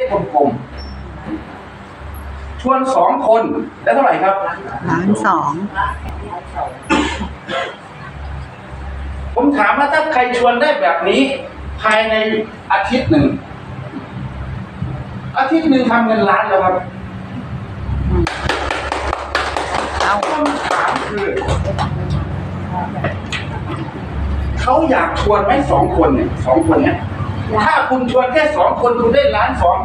กลมๆชวนสองคนได้เท่าไหร่ครับล้านสอง ผมถามว่าถ้าใครชวนได้แบบนี้ ภายในอาทิตย์หนึ่ง อาทิตย์หนึ่งทำเงินล้านแล้วครับเอาคำถามคือเขาอยากชวนไหมสองคนเนี่ยสองคนเนี่ย ถ้าคุณชวนแค่สองคนคุณได้ล้านสอง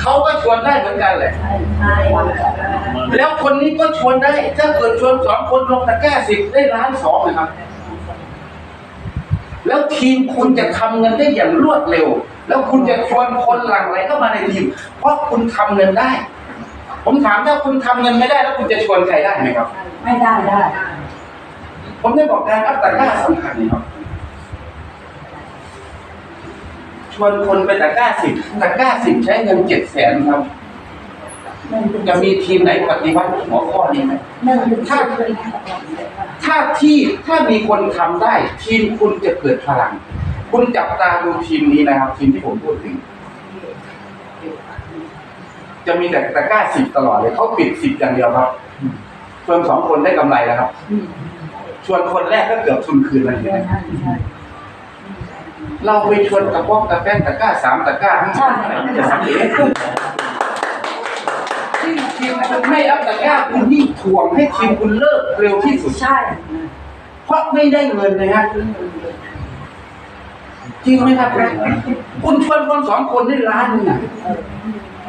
เขาก็ชวนได้เหมือนกันแหละ แล้วคนนี้ก็ชวนได้ ถ้าเกิดชวนสองคนลงตะแกร้สิบได้ล้านสองนะครับ แล้วทีมคุณจะทำเงินได้อย่างรวดเร็ว แล้วคุณจะชวนคนหลั่งไหลเข้ามาในทีม เพราะคุณทำเงินได้ ผมถามถ้าคุณทำเงินไม่ได้ แล้วคุณจะชวนใครได้ไหมครับ ไม่ได้ได้ ผมได้บอกการอัพตะกร้าสำคัญนะครับ ช วนคนไปตะกร้าสิบตะกร้าสิบใช้เงินเจ็ดแสนครับจะมีทีมไหนปฏิวัติหัวข้อนี้ไหมถ้าถ้าที่ถ้ามีคนทำได้ ทีมคุณจะเกิดพลัง คุณจับตาดูทีมนี้นะครับ ทีมที่ผมพูดถึง จะมีแต่ตะกร้าสิบตลอดเลยเขาปิดสิบอย่างเดียวครับชวนสองคนได้กำไรแล้วครับ ชวนคนแรกก็เกือบทุนคืนแล้วเห็นไหมใช่ใช่ เราไปชวนกระป๋องกระแป้งตะกร้าสามตะกร้าห้าตะกร้าอะไรจะทำเองที่ทีมคุณไม่อัพตะกร้าคุณยิ่งทวงให้ทีมคุณเลิกเร็วที่สุดใช่ เพราะไม่ได้เงินเลยฮะจริงไหมครับคุณชวนคนสองคนได้ล้านหนึงอะ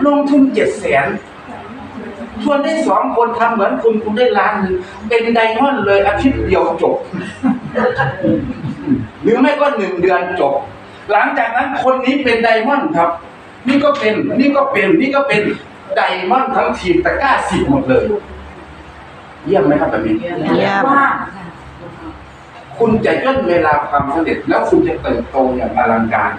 ลงทุนเจ็ดแสนชวนได้สองคนทำเหมือนคุณคุณได้ล้านหนึ่งเป็นไดมอนด์เลยอาทิตย์เดียวจบ หรือไม่ก็หนึ่งเดือนจบ หลังจากนั้นคนนี้เป็นไดมอนด์ครับ นี่ก็เป็น นี่ก็เป็น นี่ก็เป็นไดมอนด์ทั้งทีมตะกร้าสิบหมดเลย เยี่ยมไหมครับแบบนี้เยี่ยมว่าคุณจะย่นเวลาความสำเร็จ แล้วคุณจะเติบโตอย่างอลังการ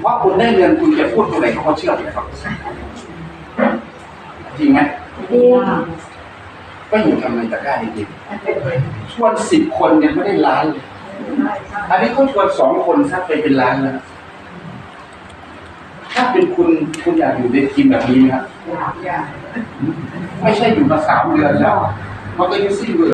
เพราะคุณได้เงินคุณจะพูดตรงไหนเขาก็เชื่อเลยครับ จริงไหมดี ก็อยู่ทำในตะกร้าจริงๆชวนสิบคนยังไม่ได้ล้านเลยอันนี้เขาชวนสองคนซักไปเป็นล้านแล้วนะถ้าเป็นคุณคุณอยากอยู่ในทีมแบบนี้ไหมครับไม่ใช่อยู่มาสามเดือนแล้วมันก็ยังสิ้นเบื่อ